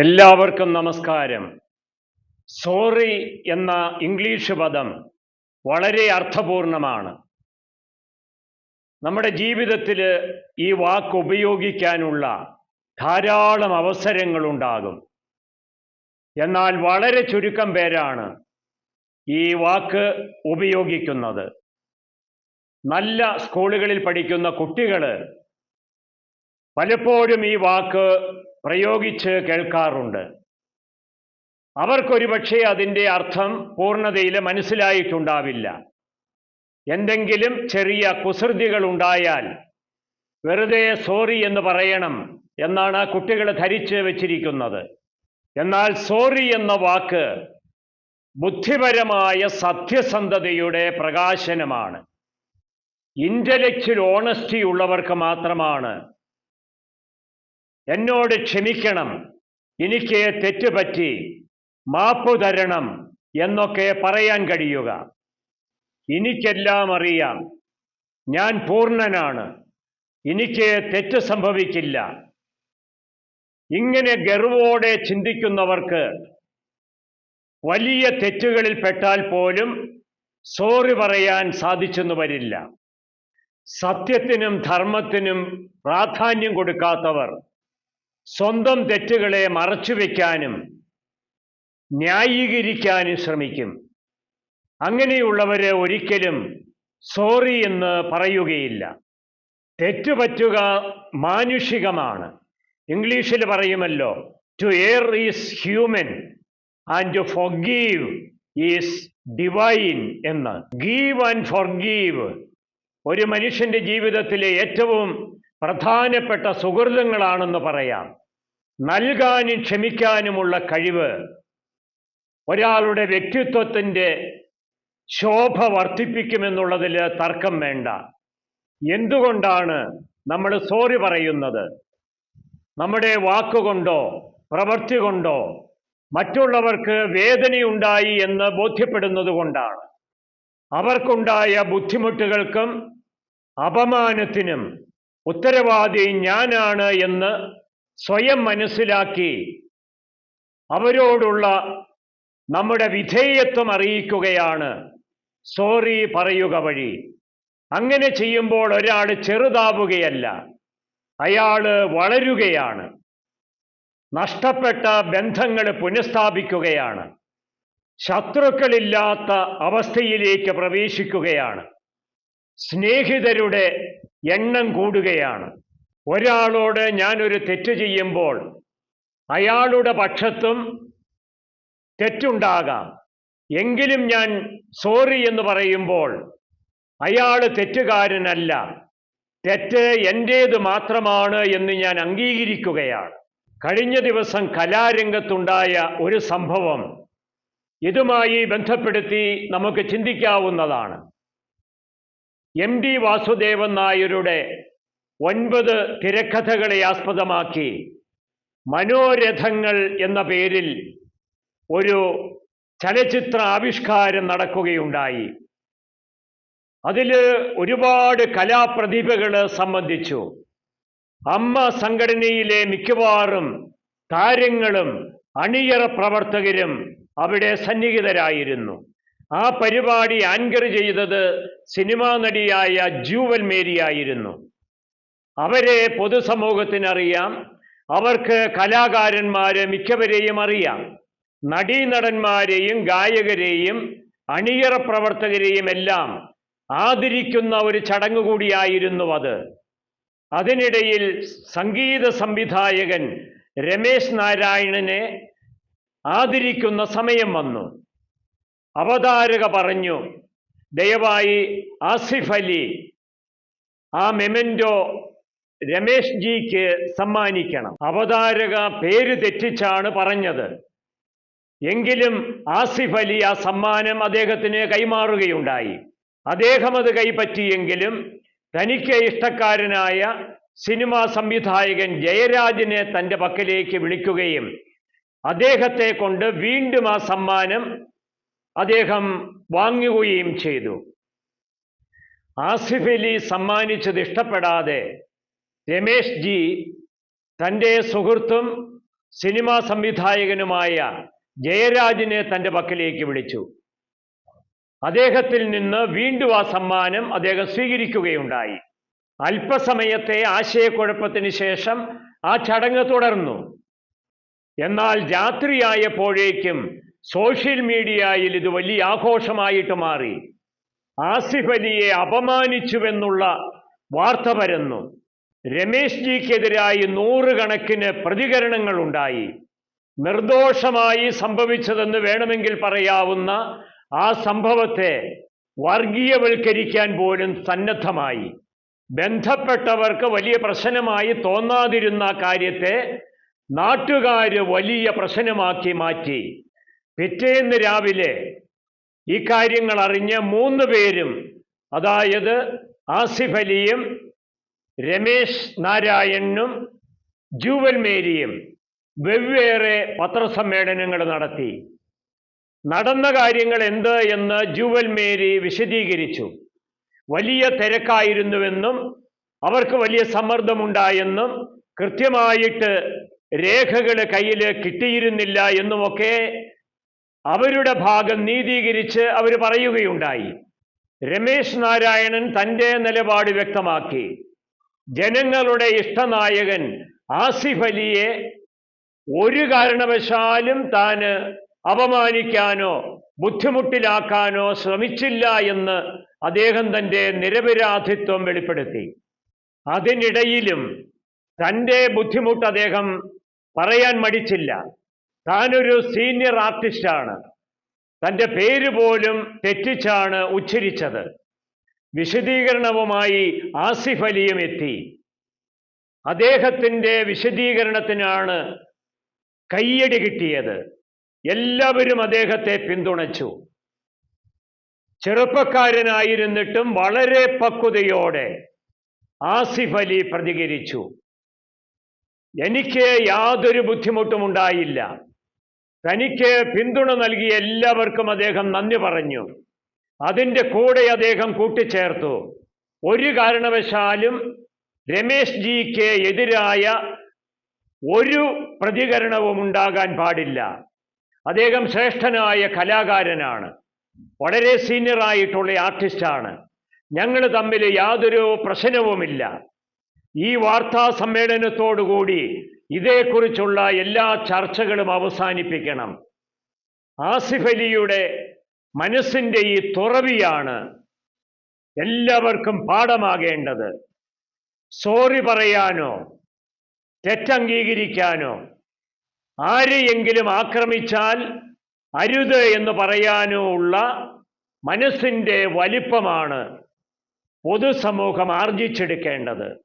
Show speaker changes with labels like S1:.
S1: എല്ലാവർക്കും നമസ്കാരം. സോറി എന്ന ഇംഗ്ലീഷ് പദം വളരെ അർത്ഥപൂർണമാണ്. നമ്മുടെ ജീവിതത്തിൽ ഈ വാക്ക് ഉപയോഗിക്കാനുള്ള ധാരാളം അവസരങ്ങളുണ്ടാകും. എന്നാൽ വളരെ ചുരുക്കം പേരാണ് ഈ വാക്ക് ഉപയോഗിക്കുന്നത്. നല്ല സ്കൂളുകളിൽ പഠിക്കുന്ന കുട്ടികൾ പലപ്പോഴും ഈ വാക്ക് പ്രയോഗിച്ച് കേൾക്കാറുണ്ട്. അവർക്കൊരു പക്ഷേ അതിന്റെ അർത്ഥം പൂർണതയിൽ മനസ്സിലായിട്ടുണ്ടാവില്ല. എന്തെങ്കിലും ചെറിയ കുസൃതികൾ ഉണ്ടായാൽ വെറുതെ സോറി എന്ന് പറയണം എന്നാണ് ആ കുട്ടികൾ ധരിച്ച് വെച്ചിരിക്കുന്നത്. എന്നാൽ സോറി എന്ന വാക്ക് ബുദ്ധിപരമായ സത്യസന്ധതയുടെ പ്രകാശനമാണ്. ഇന്റലക്ച്വൽ ഓണസ്റ്റി ഉള്ളവർക്ക് മാത്രമാണ് എന്നോട് ക്ഷമിക്കണം. എനിക്ക് തെറ്റുപറ്റി മാപ്പു തരണം എന്നൊക്കെ പറയാൻ കഴിയുക. എനിക്കെല്ലാം അറിയാം. ഞാൻ പൂർണനാണ്. എനിക്ക് തെറ്റ് സംഭവിക്കില്ല. ഇങ്ങനെ ഗർവോടെ ചിന്തിക്കുന്നവർക്ക് വലിയ തെറ്റുകളിൽ പെട്ടാൽ പോലും സോറി പറയാൻ സാധിച്ചെന്നു വരില്ല. സത്യത്തിനും ധർമ്മത്തിനും പ്രാധാന്യം കൊടുക്കാത്തവർ സ്വന്തം തെറ്റുകളെ മറച്ചുവെക്കാനും ന്യായീകരിക്കാനും ശ്രമിക്കും. അങ്ങനെയുള്ളവരെ ഒരിക്കലും സോറി എന്ന് പറയുകയില്ല. തെറ്റുപറ്റുക മാനുഷികമാണ്. ഇംഗ്ലീഷിൽ പറയുമല്ലോ to err is human and to forgive is divine എന്ന്. ഗീവ് ആൻഡ് ഫൊർഗീവ് ഒരു മനുഷ്യന്റെ ജീവിതത്തിലെ ഏറ്റവും പ്രധാനപ്പെട്ട സുഹൃതങ്ങളാണെന്ന് പറയാം. നൽകാനും ക്ഷമിക്കാനുമുള്ള കഴിവ് ഒരാളുടെ വ്യക്തിത്വത്തിന്റെ ശോഭ വർദ്ധിപ്പിക്കുമെന്നുള്ളതിൽ തർക്കം വേണ്ട. എന്തുകൊണ്ടാണ് നമ്മൾ സോറി പറയുന്നത്? നമ്മുടെ വാക്കുകൊണ്ടോ പ്രവൃത്തി കൊണ്ടോ മറ്റുള്ളവർക്ക് വേദനയുണ്ടായി എന്ന് ബോധ്യപ്പെടുന്നത് കൊണ്ടാണ്. അവർക്കുണ്ടായ ബുദ്ധിമുട്ടുകൾക്കും അപമാനത്തിനും ഉത്തരവാദി ഞാനാണ് എന്ന് സ്വയം മനസ്സിലാക്കി അവരോടുള്ള നമ്മുടെ വിധേയത്വം അറിയിക്കുകയാണ്. സോറി പറയുക വഴി. അങ്ങനെ ചെയ്യുമ്പോൾ ഒരാൾ ചെറുതാവുകയല്ല. അയാൾ വളരുകയാണ്. നഷ്ടപ്പെട്ട ബന്ധങ്ങൾ പുനഃസ്ഥാപിക്കുകയാണ്. ശത്രുക്കളില്ലാത്ത അവസ്ഥയിലേക്ക് പ്രവേശിക്കുകയാണ്. സ്നേഹിതരുടെ എണ്ണം കൂടുകയാണ്. ഒരാളോട് ഞാനൊരു തെറ്റ് ചെയ്യുമ്പോൾ അയാളുടെ പക്ഷത്തും തെറ്റുണ്ടാകാം. എങ്കിലും ഞാൻ സോറി എന്ന് പറയുമ്പോൾ അയാൾ തെറ്റുകാരനല്ല. തെറ്റ് എന്റേത് മാത്രമാണ് എന്ന് ഞാൻ അംഗീകരിക്കുകയാണ്. കഴിഞ്ഞ ദിവസം കലാരംഗത്തുണ്ടായ ഒരു സംഭവം ഇതുമായി ബന്ധപ്പെടുത്തി നമുക്ക് ചിന്തിക്കാവുന്നതാണ്. എം ഡി വാസുദേവൻ നായരുടെ ഒൻപത് തിരക്കഥകളെ ആസ്പദമാക്കി മനോരഥങ്ങൾ എന്ന പേരിൽ ഒരു ചലച്ചിത്ര ആവിഷ്കാരം നടക്കുകയുണ്ടായി. അതിൽ ഒരുപാട് കലാപ്രതിഭകൾ സംബന്ധിച്ചു. അമ്മ സംഘടനയിലെ മിക്കവാറും താരങ്ങളും അണിയറ പ്രവർത്തകരും അവിടെ സന്നിഹിതരായിരുന്നു. ആ പരിപാടി ആങ്കർ ചെയ്തത് സിനിമാ നടിയായ ജൂവൽ മേരി ആയിരുന്നു അവരെ പൊതുസമൂഹത്തിനറിയാം. അവർക്ക് കലാകാരന്മാരെ മിക്കവരെയും അറിയാം. നടീനടന്മാരെയും ഗായകരെയും അണിയറ പ്രവർത്തകരെയും എല്ലാം ആദരിക്കുന്ന ഒരു ചടങ്ങ് കൂടിയായിരുന്നു അത്. അതിനിടയിൽ സംഗീത സംവിധായകൻ രമേശ് നാരായണനെ ആദരിക്കുന്ന സമയം വന്നു. അവതാരക പറഞ്ഞു ദയവായി ആസിഫ് അലി ആ മെമെന്റോ രമേശ് ജിക്ക് സമ്മാനിക്കണം. അവതാരക പേര് തെറ്റിച്ചാണ് പറഞ്ഞത്. എങ്കിലും ആസിഫ് അലി ആ സമ്മാനം അദ്ദേഹത്തിന് കൈമാറുകയുണ്ടായി. അദ്ദേഹം അത് കൈപ്പറ്റിയെങ്കിലും തനിക്ക് ഇഷ്ടക്കാരനായ സിനിമാ സംവിധായകൻ ജയരാജിനെ തന്റെ പക്കലേക്ക് വിളിക്കുകയും അദ്ദേഹത്തെ കൊണ്ട് വീണ്ടും ആ സമ്മാനം അദ്ദേഹം വാങ്ങുകയും ചെയ്തു. ആസിഫ് അലി സമ്മാനിച്ചത് ഇഷ്ടപ്പെടാതെ രമേശ് ജി തന്റെ സുഹൃത്തും സിനിമാ സംവിധായകനുമായ ജയരാജിനെ തന്റെ പക്കലേക്ക് വിളിച്ചു. അദ്ദേഹത്തിൽ നിന്ന് വീണ്ടും ആ സമ്മാനം അദ്ദേഹം സ്വീകരിക്കുകയുണ്ടായി. അല്പസമയത്തെ ആശയക്കുഴപ്പത്തിന് ശേഷം ആ ചടങ്ങ് തുടർന്നു. എന്നാൽ രാത്രിയായപ്പോഴേക്കും സോഷ്യൽ മീഡിയയിൽ ഇത് വലിയ ആഘോഷമായിട്ട് മാറി. ആസിഫ് അലിയെ അപമാനിച്ചുവെന്നുള്ള വാർത്ത പരന്നു. രമേശ് ജിക്കെതിരായി നൂറുകണക്കിന് പ്രതികരണങ്ങൾ ഉണ്ടായി. നിർദോഷമായി സംഭവിച്ചതെന്ന് വേണമെങ്കിൽ പറയാവുന്ന ആ സംഭവത്തെ വർഗീയവൽക്കരിക്കാൻ പോലും സന്നദ്ധമായി. ബന്ധപ്പെട്ടവർക്ക് വലിയ പ്രശ്നമായി തോന്നാതിരുന്ന കാര്യത്തെ നാട്ടുകാർ വലിയ പ്രശ്നമാക്കി മാറ്റി. പിറ്റേന്ന് രാവിലെ ഈ കാര്യങ്ങൾ അറിഞ്ഞ മൂന്ന് പേരും അതായത് ആസിഫ് അലിയും രമേശ് നാരായണനും ജൂവൽ മേരിയും വെവ്വേറെ പത്രസമ്മേളനങ്ങൾ നടത്തി. നടന്ന കാര്യങ്ങൾ എന്ത് എന്ന് ജൂവൽ മേരി വിശദീകരിച്ചു. വലിയ തിരക്കായിരുന്നുവെന്നും അവർക്ക് വലിയ സമ്മർദ്ദമുണ്ടായെന്നും കൃത്യമായിട്ട് രേഖകൾ കയ്യിൽ കിട്ടിയിരുന്നില്ല എന്നുമൊക്കെ അവരുടെ ഭാഗം നീതീകരിച്ച് അവർ പറയുകയുണ്ടായി. രമേശ് നാരായണൻ തന്റെ നിലപാട് വ്യക്തമാക്കി. ജനങ്ങളുടെ ഇഷ്ടനായകൻ ആസിഫ് അലിയെ ഒരു കാരണവശാലും താന് അപമാനിക്കാനോ ബുദ്ധിമുട്ടിലാക്കാനോ ശ്രമിച്ചില്ല എന്ന് അദ്ദേഹം തന്റെ നിരപരാധിത്വം വെളിപ്പെടുത്തി. അതിനിടയിലും തന്റെ ബുദ്ധിമുട്ട് അദ്ദേഹം പറയാൻ മടിച്ചില്ല. താനൊരു സീനിയർ ആർട്ടിസ്റ്റാണ്. തന്റെ പേര് പോലും തെറ്റിച്ചാണ് ഉച്ചരിച്ചത്. വിശദീകരണവുമായി ആസിഫ് അലിയും എത്തി. അദ്ദേഹത്തിന്റെ വിശദീകരണത്തിനാണ് കയ്യടി കിട്ടിയത്. എല്ലാവരും അദ്ദേഹത്തെ പിന്തുണച്ചു. ചെറുപ്പക്കാരനായിരുന്നിട്ടും വളരെ പക്വതയോടെ ആസിഫ് അലി പ്രതികരിച്ചു. എനിക്ക് യാതൊരു ബുദ്ധിമുട്ടും ഉണ്ടായില്ല തനിക്ക് പിന്തുണ നൽകിയ എല്ലാവർക്കും അദ്ദേഹം നന്ദി പറഞ്ഞു. അതിന്റെ കൂടെ അദ്ദേഹം കൂട്ടിച്ചേർത്തു. ഒരു കാരണവശാലും രമേശ് ജിക്ക് എതിരായ ഒരു പ്രതികരണവും ഉണ്ടാകാൻ പാടില്ല. അദ്ദേഹം ശ്രേഷ്ഠനായ കലാകാരനാണ്. വളരെ സീനിയറായിട്ടുള്ള ആർട്ടിസ്റ്റാണ് ഞങ്ങൾ തമ്മിൽ യാതൊരു പ്രശ്നവുമില്ല. ഈ വാർത്താ സമ്മേളനത്തോടുകൂടി ഇതേക്കുറിച്ചുള്ള എല്ലാ ചർച്ചകളും അവസാനിപ്പിക്കണം. ആസിഫ് അലിയുടെ മനസ്സിന്റെ ഈ തുറവിയാണ് എല്ലാവർക്കും പാഠമാകേണ്ടത്. സോറി പറയാനോ? തെറ്റംഗീകരിക്കാനോ? ആരെയെങ്കിലും ആക്രമിച്ചാൽ അരുത് എന്ന് പറയാനോ ഉള്ള മനസ്സിന്റെ വലിപ്പമാണ് പൊതുസമൂഹം ആർജിച്ചെടുക്കേണ്ടത്.